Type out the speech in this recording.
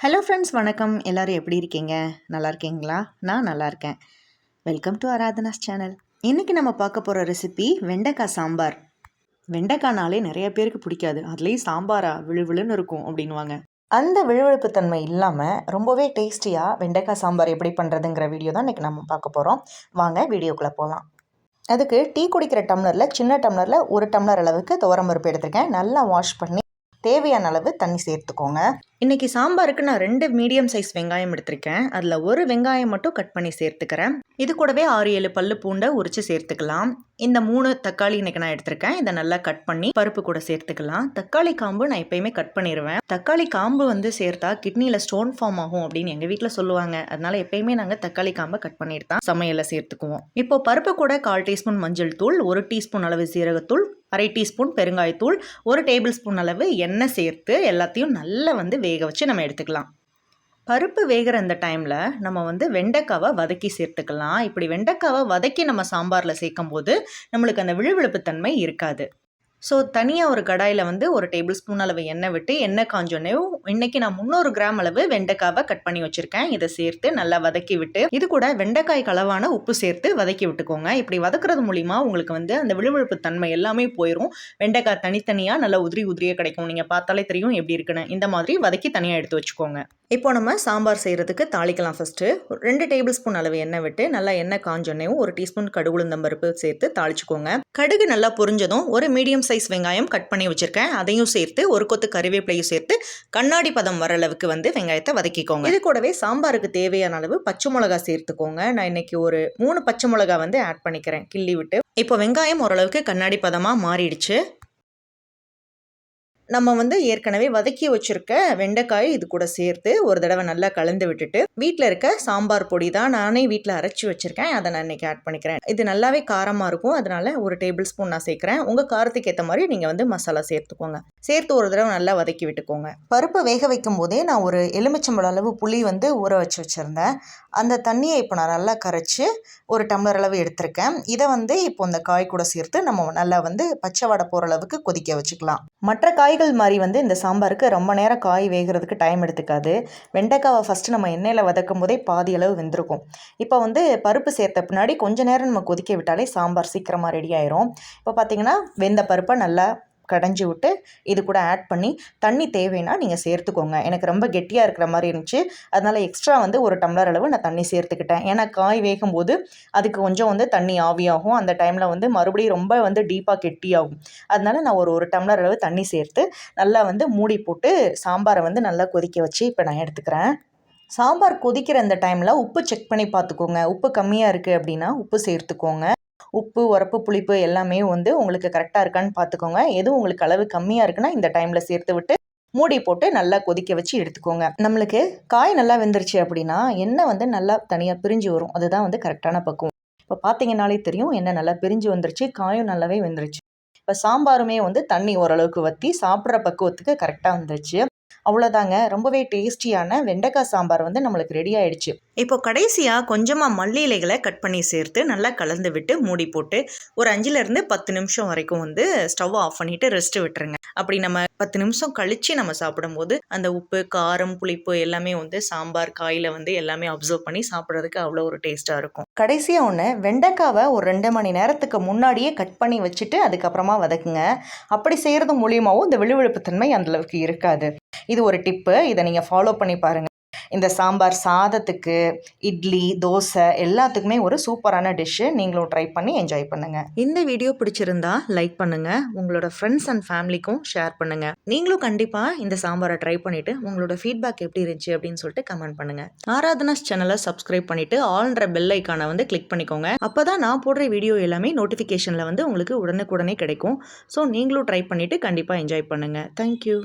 Hello friends வணக்கம். எல்லோரும் எப்படி இருக்கீங்க? நல்லா இருக்கீங்களா? நான் நல்லா இருக்கேன். வெல்கம் டு ஆராதனாஸ் சேனல் இன்றைக்கி நம்ம பார்க்க போகிற ரெசிபி வெண்டைக்காய் சாம்பார். வெண்டைக்காய்னாலே நிறைய பேருக்கு பிடிக்காது. அதுலேயும் சாம்பாரா? விழுவிழுன்னு இருக்கும் அப்படின்வாங்க அந்த விழுவிழுப்பு தன்மை இல்லாமல் ரொம்பவே டேஸ்டியாக வெண்டைக்காய் சாம்பார் எப்படி பண்ணுறதுங்கிற வீடியோ தான் இன்றைக்கி நம்ம பார்க்க போகிறோம் வாங்க வீடியோக்குள்ளே போகலாம் அதுக்கு டீ குடிக்கிற டம்ளரில் சின்ன டம்ளரில் ஒரு டம்ளர் அளவுக்கு துவரம் பருப்பு எடுத்திருக்கேன். நல்லா வாஷ் பண்ணி தேவையான அளவு தண்ணி சேர்த்துக்கோங்க. இன்றைக்கி சாம்பாருக்கு நான் ரெண்டு மீடியம் சைஸ் வெங்காயம் எடுத்திருக்கேன். அதில் ஒரு வெங்காயம் மட்டும் கட் பண்ணி சேர்த்துக்கிறேன். இது கூடவே ஆறு ஏழு பல்லு பூண்டை உரித்து சேர்த்துக்கலாம். இந்த மூணு தக்காளி இன்றைக்கி நான் எடுத்திருக்கேன். இதை நல்லா கட் பண்ணி பருப்பு கூட சேர்த்துக்கலாம். தக்காளி காம்பு நான் எப்பயுமே கட் பண்ணிடுவேன் தக்காளி காம்பு வந்து சேர்த்தா கிட்னியில் ஸ்டோன் ஃபார்ம் ஆகும் அப்படின்னு எங்கள் வீட்டில் சொல்லுவாங்க. அதனால எப்பயுமே நாங்கள் தக்காளி காம்பை கட் பண்ணிட்டு தான் சமையலை சேர்த்துக்குவோம். இப்போ பருப்பு கூட கால் டீஸ்பூன் மஞ்சள் தூள் ஒரு டீஸ்பூன் அளவு சீரகத்தூள் அரை டீஸ்பூன் பெருங்காயத்தூள் ஒரு டேபிள் ஸ்பூன் அளவு எண்ணெய் சேர்த்து எல்லாத்தையும் நல்லா வந்து வேக வச்சு நம்ம எடுத்துக்கலாம். பருப்பு வேகிற அந்த டைமில் நம்ம வந்து வெண்டைக்காவை வதக்கி சேர்த்துக்கலாம். இப்படி வெண்டைக்காவை வதக்கி நம்ம சாம்பாரில் சேர்க்கும் போது நம்மளுக்கு அந்த விழுவிழுப்பு தன்மை இருக்காது. ஸோ தனியாக ஒரு கடாயில் வந்து ஒரு டேபிள் ஸ்பூன் அளவு எண்ணெய் விட்டு எண்ணெய் காஞ்சோன்னையும் இன்றைக்கி நான் முந்நூறு கிராம் அளவு வெண்டைக்காவை கட் பண்ணி வச்சுருக்கேன். இதை சேர்த்து நல்லா வதக்கி விட்டு இது கூட வெண்டைக்காய் களவான உப்பு சேர்த்து வதக்கி விட்டுக்கோங்க. இப்படி வதக்குறது மூலிமா உங்களுக்கு வந்து அந்த விழுவிழுப்பு தன்மை எல்லாமே போயிடும் வெண்டைக்காய் தனித்தனியாக நல்லா உதிரி உதிரியாக கிடைக்கும். நீங்கள் பார்த்தாலே தெரியும் எப்படி இருக்குன்னு. இந்த மாதிரி வதக்கி தனியாக எடுத்து வச்சுக்கோங்க. இப்போ நம்ம சாம்பார் செய்கிறதுக்கு தாளிக்கலாம் ஃபஸ்ட்டு ரெண்டு டேபிள் ஸ்பூன் அளவு எண்ணெய் விட்டு நல்லா எண்ணெய் காஞ்சோன்னையும் ஒரு டீஸ்பூன் கடுகுளுந்தம்பருப்பு சேர்த்து தாளிச்சுக்கோங்க. கடுகு நல்லா பொரிஞ்சதும் ஒரு மீடியம் சைஸ் வெங்காயம் கட் பண்ணி வச்சுருக்கேன். அதையும் சேர்த்து ஒரு கொத்து கருவேப்பிலையும் சேர்த்து கண்ணாடி பதம் வர அளவுக்கு வந்து வெங்காயத்தை வதக்கிக்கோங்க. இது கூடவே சாம்பாருக்கு தேவையான அளவு பச்சை மிளகா சேர்த்துக்கோங்க. நான் இன்னைக்கு ஒரு மூணு பச்சை மிளகா வந்து ஆட் பண்ணிக்கிறேன். கிள்ளி விட்டு. இப்போ வெங்காயம் ஓரளவுக்கு கண்ணாடி பதமாக மாறிடுச்சு. நம்ம வந்து ஏற்கனவே வதக்கி வச்சுருக்க வெண்டைக்காய் இது கூட சேர்த்து ஒரு தடவை நல்லா கலந்து விட்டுட்டு வீட்டில் இருக்க சாம்பார் பொடி தான் நானே வீட்டில் அரைச்சி வச்சுருக்கேன். அதை நான் இன்றைக்கி ஆட் பண்ணிக்கிறேன். இது நல்லாவே காரமாக இருக்கும். அதனால் ஒரு டேபிள் ஸ்பூன் நான் சேர்க்குறேன். உங்கள் காரத்துக்கு ஏற்ற மாதிரி நீங்கள் வந்து மசாலா சேர்த்துக்கோங்க. சேர்த்து ஒரு தடவை நல்லா வதக்கி விட்டுக்கோங்க. பருப்பை வேக வைக்கும் போதே நான் ஒரு எலுமிச்சம்பழம் அளவு புளி வந்து ஊற வச்சு வச்சுருந்தேன். அந்த தண்ணியை இப்போ நான் நல்லா கரைச்சி ஒரு டம்ளர் அளவு எடுத்திருக்கேன். இதை வந்து இப்போ இந்த காய் கூட சேர்த்து நம்ம நல்லா வந்து பச்சை வடை போகிற அளவுக்கு கொதிக்க வச்சுக்கலாம். மற்ற காய் காய்கள் மாதிரி வந்து இந்த சாம்பாருக்கு ரொம்ப நேரம் காய் வேகிறதுக்கு டைம் எடுத்துக்காது. வெண்டைக்காவை ஃபஸ்ட்டு நம்ம எண்ணெயில் வதக்கும் போதே பாதி அளவு வெந்திருக்கும். இப்போ வந்து பருப்பு சேர்த்த பின்னாடி கொஞ்சம் நேரம் நம்ம கொதிக்க விட்டாலே சாம்பார் சீக்கிரமாக ரெடி ஆயிரும். இப்போ பார்த்திங்கன்னா வெந்த பருப்பை நல்லா கடைஞ்சி விட்டு இது கூட ஆட் பண்ணி தண்ணி தேவைன்னா நீங்கள் சேர்த்துக்கோங்க. எனக்கு ரொம்ப கெட்டியாக இருக்கிற மாதிரி இருந்துச்சு. அதனால் எக்ஸ்ட்ரா வந்து ஒரு டம்ளர் அளவு நான் தண்ணி சேர்த்துக்கிட்டேன். ஏன்னா காய் வேகும் போது அதுக்கு கொஞ்சம் வந்து தண்ணி ஆவியாகும். அந்த டைமில் வந்து மறுபடியும் ரொம்ப வந்து டீப்பாக கெட்டியாகும். அதனால் நான் ஒரு ஒரு டம்ளர் அளவு தண்ணி சேர்த்து நல்லா வந்து மூடி போட்டு சாம்பாரை வந்து நல்லா கொதிக்க வச்சு இப்போ நான் எடுத்துக்கிறேன். சாம்பார் கொதிக்கிற அந்த டைமில் உப்பு செக் பண்ணி பார்த்துக்கோங்க. உப்பு கம்மியாக இருக்குது அப்படின்னா உப்பு சேர்த்துக்கோங்க. உப்பு உரப்பு புளிப்பு எல்லாமே வந்து உங்களுக்கு கரெக்டாக இருக்கான்னு பார்த்துக்கோங்க எதுவும் உங்களுக்கு அளவு கம்மியாக இருக்குன்னா இந்த டைமில் சேர்த்து விட்டு மூடி போட்டு நல்லா கொதிக்க வச்சு எடுத்துக்கோங்க. நம்மளுக்கு காய் நல்லா வெந்துருச்சு அப்படின்னா எண்ணெய் வந்து நல்லா தனியாக பிரிஞ்சு வரும். அதுதான் வந்து கரெக்டான பக்குவம். இப்போ பார்த்தீங்கனாலே தெரியும் எண்ணெய் நல்லா பிரிஞ்சு வந்துருச்சு காயும் நல்லாவே வெந்துருச்சு. இப்போ சாம்பாருமே வந்து தண்ணி ஓரளவுக்கு வற்றி சாப்பிட்ற பக்குவத்துக்கு கரெக்டாக வந்துருச்சு. அவ்வளோதாங்க ரொம்பவே டேஸ்டியான வெண்டைக்காய் சாம்பார் வந்து நம்மளுக்கு ரெடி ஆயிடுச்சு. இப்போ கடைசியாக கொஞ்சமாக மல்லி இலைகளை கட் பண்ணி சேர்த்து நல்லா கலந்து விட்டு மூடி போட்டு ஒரு அஞ்சுலேருந்து பத்து நிமிஷம் வரைக்கும் வந்து ஸ்டவ் ஆஃப் பண்ணிவிட்டு ரெஸ்ட்டு விட்டுருங்க. அப்படி நம்ம பத்து நிமிஷம் கழித்து நம்ம சாப்பிடும்போது அந்த உப்பு காரம் புளிப்பு எல்லாமே வந்து சாம்பார் காயில் வந்து எல்லாமே அப்சர்வ் பண்ணி சாப்பிட்றதுக்கு அவ்வளோ ஒரு டேஸ்ட்டாக இருக்கும். கடைசியாக ஒன்று வெண்டைக்காவை ஒரு ரெண்டு மணி நேரத்துக்கு முன்னாடியே கட் பண்ணி வச்சுட்டு அதுக்கப்புறமா வதக்குங்க. அப்படி செய்கிறது மூலியமாகவும் இந்த விழுவிழுப்பு தன்மை அந்தளவுக்கு இருக்காது. இது ஒரு டிப்பு. இதை நீங்கள் ஃபாலோ பண்ணி பாருங்கள் இந்த சாம்பார் சாதத்துக்கு இட்லி தோசை எல்லாத்துக்குமே ஒரு சூப்பரான டிஷ்ஷு நீங்களும் ட்ரை பண்ணி என்ஜாய் பண்ணுங்கள் இந்த வீடியோ பிடிச்சிருந்தா லைக் பண்ணுங்கள் உங்களோட ஃப்ரெண்ட்ஸ் அண்ட் ஃபேமிலிக்கும் ஷேர் பண்ணுங்கள் நீங்களும் கண்டிப்பாக இந்த சாம்பாரை ட்ரை பண்ணிவிட்டு உங்களோட ஃபீட்பேக் எப்படி இருந்துச்சு அப்படின்னு சொல்லிட்டு கமெண்ட் பண்ணுங்கள் ஆராதனாஸ் சேனலை சப்ஸ்கிரைப் பண்ணிவிட்டு ஆல்ன்ற பெல் ஐக்கானை வந்து கிளிக் பண்ணிக்கோங்க. அப்போ தான் நான் போடுற வீடியோ எல்லாமே நோட்டிஃபிகேஷனில் வந்து உங்களுக்கு உடனுக்குடனே கிடைக்கும். ஸோ நீங்களும் ட்ரை பண்ணிவிட்டு கண்டிப்பாக என்ஜாய் பண்ணுங்கள் தேங்க்யூ